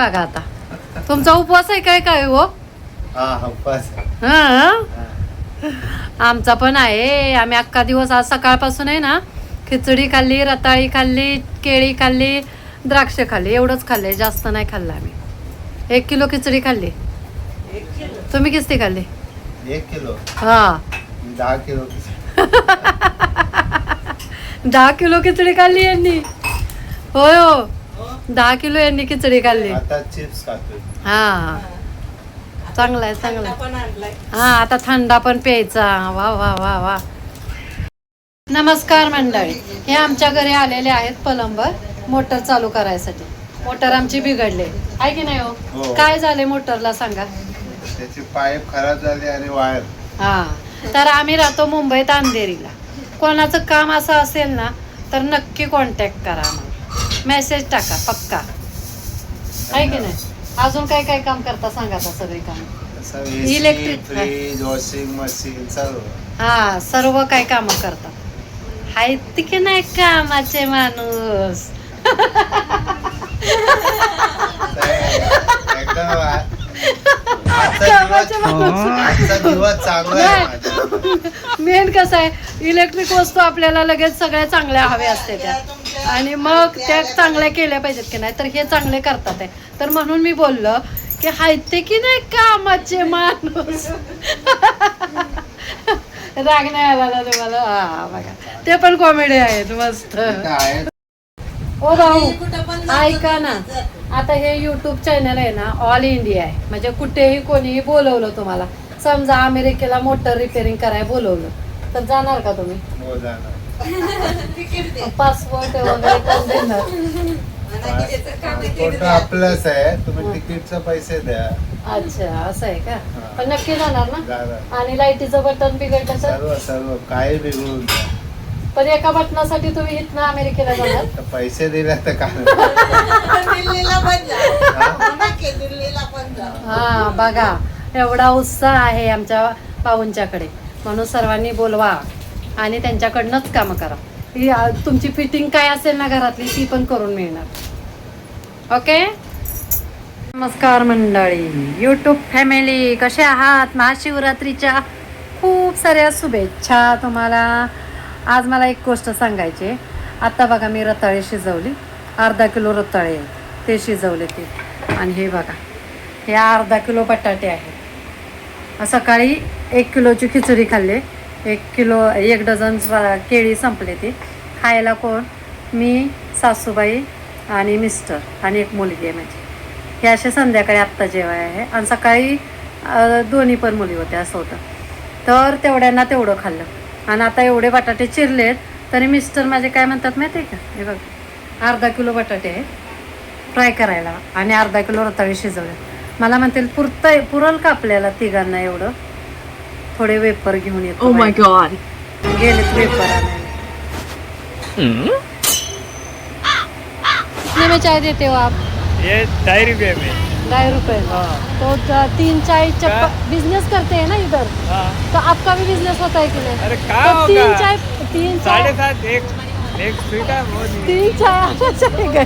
बघा आता. तुमचा उपवास आहे काय काय हो? हा हा हा आमचा पण आहे. आम्ही अख्खा दिवस आज सकाळपासून आहे ना खिचडी खाल्ली रताळी खाल्ली केळी खाल्ली द्राक्ष खाल्ली. एवढंच खाल्ले जास्त नाही खाल्लं आम्ही. एक किलो खिचडी खाल्ली. तुम्ही किती खाल्ली? एक किलो. हा. दहा किलो दहा किलो खिचडी खाल्ली यांनी. होय हो. दहा किलो यांनी खिचडी खाल्ली. आता चिप्स खातोय. हा. चांगला आहे चांगला आहे. पण आणलाय. हा आता थंडा पण प्यायचा. वा वा वा वा. नमस्कार मंडळी. हे आमच्या घरी आलेले आहेत पलंबर मोटर चालू करायसाठी. मोटर आमची बिघडले. आहे की नाही हो? हो. काय झाले मोटरला सांगा? त्याची पाईप खराब झाली आणि वायर. हा. तर आम्ही राहतो मुंबईत अंधेरीला. कोणाचं काम असं असेल ना तर नक्की कॉन्टॅक्ट करा आम्हाला. मेसेज टाका पक्का. आहे की नाही? अजून काय काय काम करता सांगा आता सगळे काम. Electric. फ्रीज वॉशिंग मशीन सर्व. हा सर्व काय काम करतात आहेत की नाही कामाचे माणूस? एकदम आ- आजचा कामाचे दिवस माणूस. आजचा दिवस चांगला आहे माझा. मेन कसं आहे इलेक्ट्रिक वस्तू आपल्याला लगेच सगळ्या चांगल्या हव्या असते त्या. आणि मग त्या चांगल्या केल्या पाहिजेत की नाही तर हे चांगले करतात आहे तर म्हणून मी बोललो की आहेत की नाही कामाचे माणूस? राग नाही आला ना तुम्हाला? हा बघा. ते पण कॉमेडी आहेत मस्त. ओ भाऊ ऐका ना. आता हे युट्यूब चॅनल आहे ना ऑल इंडिया आहे. म्हणजे कुठेही कोणीही बोलवलं तुम्हाला. समजा अमेरिकेला मोटर रिपेअरिंग करायला बोलवलं तर जाणार का तुम्ही? पासपोर्ट वगैरे कोण देणार. आहे ते फोटो आपलंच आहे. तुम्ही तिकीटचे पैसे द्या. अच्छा असं आहे का? पण नक्की जाणार ना? आणि लाईटीचं बटन बिघडलं सर्व सर्व काही बिघडून. पण एका बटनासाठी तुम्ही इथनं अमेरिकेला जाणार? पैसे दिले तर काय? दिल्लीला पण दिल्लीला पण हा बघा. एवढा उत्साह आहे आमच्या पाहुणच्याकडे म्हणून सर्वांनी बोलवा. आणि त्यांच्याकडनंच कामं करा. ही तुमची फिटिंग काय असेल ना घरातली ती पण करून मिळणार. ओके? नमस्कार मंडळी. यूट्यूब फॅमिली कसे आहात? महाशिवरात्रीच्या खूप साऱ्या शुभेच्छा तुम्हाला. आज मला एक गोष्ट सांगायची आत्ता बघा मी रताळे शिजवली. अर्धा किलो रताळे ते शिजवले ते. आणि हे बघा हे अर्धा किलो बटाटे आहेत. सकाळी एक किलोची खिचडी खाल्ली. एक किलो एक डझन केळी संपले ती. खायला कोण? मी सासूबाई आणि मिस्टर आणि एक मुलगी आहे माझी. हे असे संध्याकाळी आत्ता जेवाय आहे. आणि सकाळी दोन्ही पण मुली होत्या असं होतं. तर तेवढ्यांना तेवढं खाल्लं. आणि आता एवढे बटाटे चिरलेत तरी मिस्टर माझे काय म्हणतात माहिती आहे का? हे बघ अर्धा किलो बटाटे आहे फ्राय करायला आणि अर्धा किलो रताळी शिजवले मला म्हणतील पुरतं पुरल का आपल्याला तिघांना एवढं? थोडे वेपर घेऊन येतो Oh my god. गेलेत वेपर आणायला कितने में चाय देते हो आप. ये ढाई रुपये में ढाई रुपए तो तीन चाय चप्पा बिज़नेस करते हैं ना इधर. हाँ. तो आपका भी बिज़नेस होता है कि नहीं? अरे क्या तो तीन होगा? चाय तीन साढ़े चाय सात एक एक ही- तीन चाय आना चाहिए।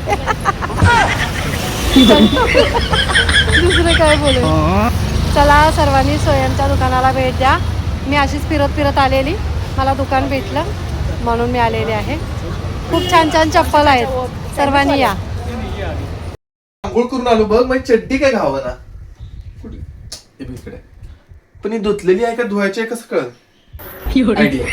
दुसरे काय बोलू। चला सर्वांनी सोयांच्या दुकानाला भेट द्या. मी अशीच फिरत फिरत आलेली. मला दुकान भेटलं म्हणून मी आलेले आहे. खूप छान छान चप्पल आहेत. सर्वांनी या. आंघोळ करून आलो बघ माझी चड्डी काय घावं ना कुठे पण ही धुतलेली आहे का? धुवायची आहे कसं कळ आयडिया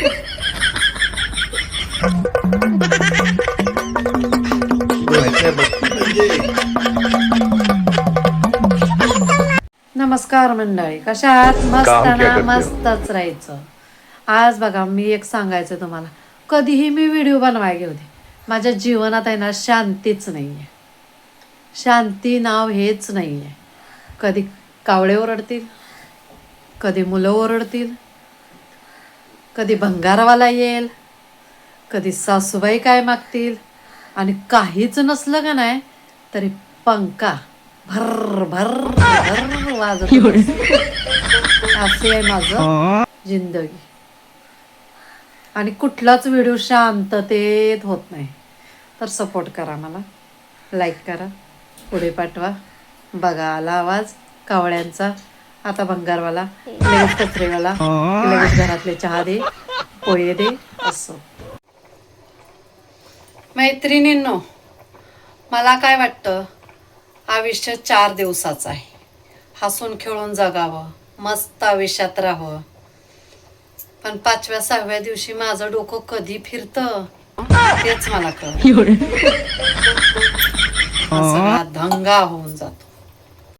नमस्कार मंडळी कशा आहात? मस्त ना? मस्तच राहायचं. आज बघा मी एक सांगायचं तुम्हाला. कधीही मी व्हिडिओ बनवाय होते माझ्या जीवनात आहे ना शांतीच नाही आहे शांती नाव हेच नाही आहे कधी कावळे ओरडतील कधी मुलं ओरडतील कधी भंगारवाला येईल कधी सासूबाई काय मागतील आणि काहीच नसलं का नाही तरी पंखा. भर भर भर वाजत असे आहे माझं जिंदगी. आणि कुठलाच व्हिडिओ शांततेत होत नाही. तर सपोर्ट करा मला. लाईक करा. पुढे पाठवा. बघा आला आवाज. कावळ्यांचा. आता भंगारवाला. लगेच कचरेवाला. लगेच घरातले चहा दे पोहे दे असं. मैत्रिणींनो मला काय वाटतं? आयुष्य चार दिवसाचं आहे. हसून खेळून जगावं मस्त आयुष्यात राहावं. पण पाचव्या सहाव्या दिवशी माझं डोकं कधी फिरतं? तेच मला कळ दंगा होऊन जातो.